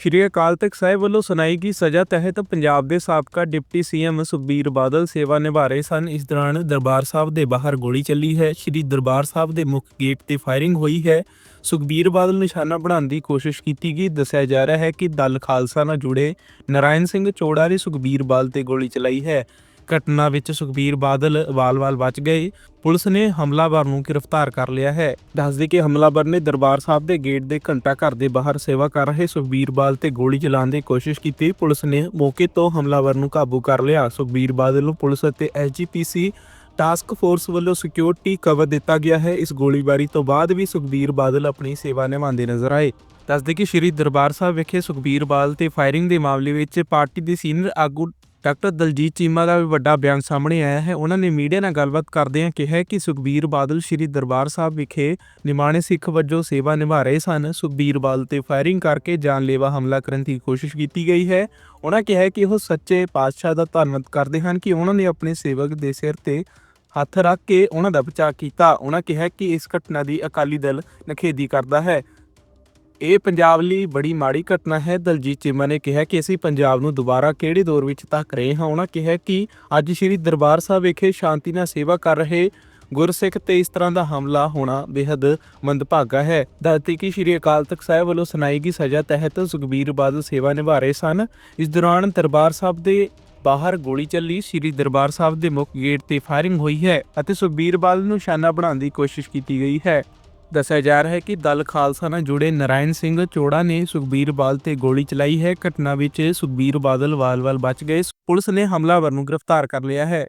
ਸ਼੍ਰੀ ਅਕਾਲ ਤਖਤ ਸਾਹਿਬ ਵੱਲੋਂ ਸੁਣਾਈ ਗਈ ਸਜ਼ਾ ਤਹਿਤ ਪੰਜਾਬ ਦੇ ਸਾਬਕਾ ਡਿਪਟੀ ਸੀਐਮ ਸੁਖਬੀਰ ਬਾਦਲ ਸੇਵਾ ਨਿਭਾ ਰਹੇ ਸਨ। ਇਸ ਦੌਰਾਨ ਦਰਬਾਰ ਸਾਹਿਬ ਦੇ ਬਾਹਰ ਗੋਲੀ ਚੱਲੀ ਹੈ। ਸ਼੍ਰੀ ਦਰਬਾਰ ਸਾਹਿਬ ਦੇ ਮੁੱਖ ਗੇਟ ਤੇ ਫਾਇਰਿੰਗ ਹੋਈ ਹੈ। ਸੁਖਬੀਰ ਬਾਦਲ ਨਿਸ਼ਾਨਾ ਬਣਾਉਣ ਦੀ ਕੋਸ਼ਿਸ਼ ਕੀਤੀ ਗਈ। ਦੱਸਿਆ ਜਾ ਰਿਹਾ ਹੈ ਕਿ ਦਲ ਖਾਲਸਾ ਨਾਲ ਜੁੜੇ ਨਰਾਇਣ ਸਿੰਘ ਚੋੜਾ ਨੇ ਸੁਖਬੀਰ ਬਾਦਲ ਤੇ ਗੋਲੀ ਚਲਾਈ ਹੈ। ਘਟਨਾ ਵਿੱਚ ਸੁਖਬੀਰ ਬਾਦਲ ਵਾਲ-ਵਾਲ ਬਚ ਗਏ। ਪੁਲਿਸ ਨੇ ਹਮਲਾਵਰ ਨੂੰ ਗ੍ਰਿਫਤਾਰ ਕਰ ਲਿਆ ਹੈ। ਦੱਸਦੇ ਕਿ ਹਮਲਾਵਰ ਨੇ ਦਰਬਾਰ ਸਾਹਿਬ ਦੇ ਗੇਟ ਦੇ ਘੰਟਾ ਘਰ ਦੇ ਬਾਹਰ ਸੇਵਾ ਕਰ ਰਹੇ ਸੁਖਬੀਰ ਬਾਦਲ ਤੇ ਗੋਲੀ ਚਲਾਉਣ ਦੀ ਕੋਸ਼ਿਸ਼ ਕੀਤੀ। ਪੁਲਿਸ ਨੇ ਮੌਕੇ ਤੋਂ ਹਮਲਾਵਰ ਨੂੰ ਕਾਬੂ ਕਰ ਲਿਆ। ਸੁਖਬੀਰ ਬਾਦਲ ਨੂੰ ਪੁਲਿਸ ਅਤੇ ਐਸਜੀਪੀਸੀ ਟਾਸਕ ਫੋਰਸ ਵੱਲੋਂ ਸਿਕਿਉਰਿਟੀ ਕਵਰ ਦਿੱਤਾ ਗਿਆ ਹੈ। ਇਸ ਗੋਲੀਬਾਰੀ ਤੋਂ ਬਾਅਦ ਵੀ ਸੁਖਬੀਰ ਬਾਦਲ ਆਪਣੀ ਸੇਵਾ ਨਿਭਾਉਂਦੇ ਨਜ਼ਰ ਆਏ। ਦੱਸਦੇ ਕਿ ਸ਼੍ਰੀ ਦਰਬਾਰ ਸਾਹਿਬ ਵਿਖੇ ਸੁਖਬੀਰ ਬਾਦਲ ਤੇ ਫਾਇਰਿੰਗ ਦੇ ਮਾਮਲੇ ਵਿੱਚ ਪਾਰਟੀ ਦੇ ਸੀਨੀਅਰ ਆਗੂ ਡਾਕਟਰ ਦਲਜੀਤ ਚੀਮਾ ਦਾ ਵੀ ਵੱਡਾ ਬਿਆਨ ਸਾਹਮਣੇ ਆਇਆ ਹੈ। ਉਹਨਾਂ ਨੇ ਮੀਡੀਆ ਨਾਲ ਗੱਲਬਾਤ ਕਰਦਿਆਂ ਕਿਹਾ ਕਿ ਸੁਖਬੀਰ ਬਾਦਲ ਸ਼੍ਰੀ ਦਰਬਾਰ ਸਾਹਿਬ ਵਿਖੇ ਨਿਮਾਣੇ ਸਿੱਖ ਵਜੋਂ ਸੇਵਾ ਨਿਭਾ ਰਹੇ ਸਨ। ਸੁਖਬੀਰ ਬਾਦਲ ਤੇ ਫਾਇਰਿੰਗ ਕਰਕੇ ਜਾਨਲੇਵਾ ਹਮਲਾ ਕਰਨ ਦੀ ਕੋਸ਼ਿਸ਼ ਕੀਤੀ ਗਈ ਹੈ। ਉਹਨਾਂ ਕਿਹਾ ਕਿ ਉਹ ਸੱਚੇ ਪਾਤਸ਼ਾਹ ਦਾ ਧੰਨਵਾਦ ਕਰਦੇ ਹਨ ਕਿ ਉਹਨਾਂ ਨੇ ਆਪਣੇ ਸੇਵਕ ਦੇ ਸਿਰ ਤੇ ਹੱਥ ਰੱਖ ਕੇ ਉਹਨਾਂ ਦਾ ਬਚਾਅ ਕੀਤਾ। ਉਹਨਾਂ ਕਿਹਾ ਕਿ ਇਸ ਘਟਨਾ ਦੀ ਅਕਾਲੀ ਦਲ ਨਖੇਦੀ ਕਰਦਾ ਹੈ। ਇਹ ਪੰਜਾਬ ਲਈ ਬੜੀ ਮਾੜੀ ਘਟਨਾ ਹੈ। ਦਲਜੀਤ ਚੀਮਾ ਨੇ ਕਿਹਾ ਕਿ ਅਸੀਂ ਪੰਜਾਬ ਨੂੰ ਦੁਬਾਰਾ ਕਿਹੜੇ ਦੌਰ ਵਿੱਚ ਧੱਕ ਰਹੇ ਹਾਂ। ਉਹਨਾਂ ਕਿਹਾ ਕਿ ਅੱਜ ਸ੍ਰੀ ਦਰਬਾਰ ਸਾਹਿਬ ਵਿਖੇ ਸ਼ਾਂਤੀ ਨਾਲ ਸੇਵਾ ਕਰ ਰਹੇ ਗੁਰਸਿੱਖ ਤੇ ਇਸ ਤਰ੍ਹਾਂ ਦਾ ਹਮਲਾ ਹੋਣਾ ਬੇहद ਮੰਦਭਾਗਾ ਹੈ। ਦੱਸਦੀ ਕਿ ਸ੍ਰੀ ਅਕਾਲ ਤਖਤ ਸਾਹਿਬ ਵੱਲੋਂ ਸੁਣਾਈ ਗਈ ਸਜ਼ਾ ਤਹਿਤ ਸੁਖਬੀਰ ਬਾਦਲ ਸੇਵਾ ਨਿਭਾ ਰਹੇ ਸਨ। ਇਸ ਦੌਰਾਨ ਦਰਬਾਰ ਸਾਹਿਬ ਦੇ ਬਾਹਰ ਗੋਲੀ ਚੱਲੀ। ਸ੍ਰੀ ਦਰਬਾਰ ਸਾਹਿਬ ਦੇ ਮੁੱਖ ਗੇਟ ਤੇ ਫਾਇਰਿੰਗ ਹੋਈ ਹੈ ਅਤੇ ਸੁਖਬੀਰ ਬਾਦਲ ਨੂੰ ਨਿਸ਼ਾਨਾ ਬਣਾਉਣ ਦੀ ਕੋਸ਼ਿਸ਼ ਕੀਤੀ ਗਈ ਹੈ। ਦੱਸਿਆ ਜਾ ਰਿਹਾ ਹੈ ਕਿ ਦਲ ਖਾਲਸਾ ਨਾਲ ਜੁੜੇ ਨਰਾਇਣ ਸਿੰਘ ਚੋੜਾ ਨੇ ਸੁਖਬੀਰ ਬਾਦਲ ਤੇ ਗੋਲੀ ਚਲਾਈ ਹੈ। ਘਟਨਾ ਵਿੱਚ ਸੁਖਬੀਰ ਬਾਦਲ ਵਾਲ-ਵਾਲ ਬਚ ਗਏ। ਪੁਲਿਸ ਨੇ ਹਮਲਾਵਰ ਨੂੰ ਗ੍ਰਿਫਤਾਰ ਕਰ ਲਿਆ ਹੈ।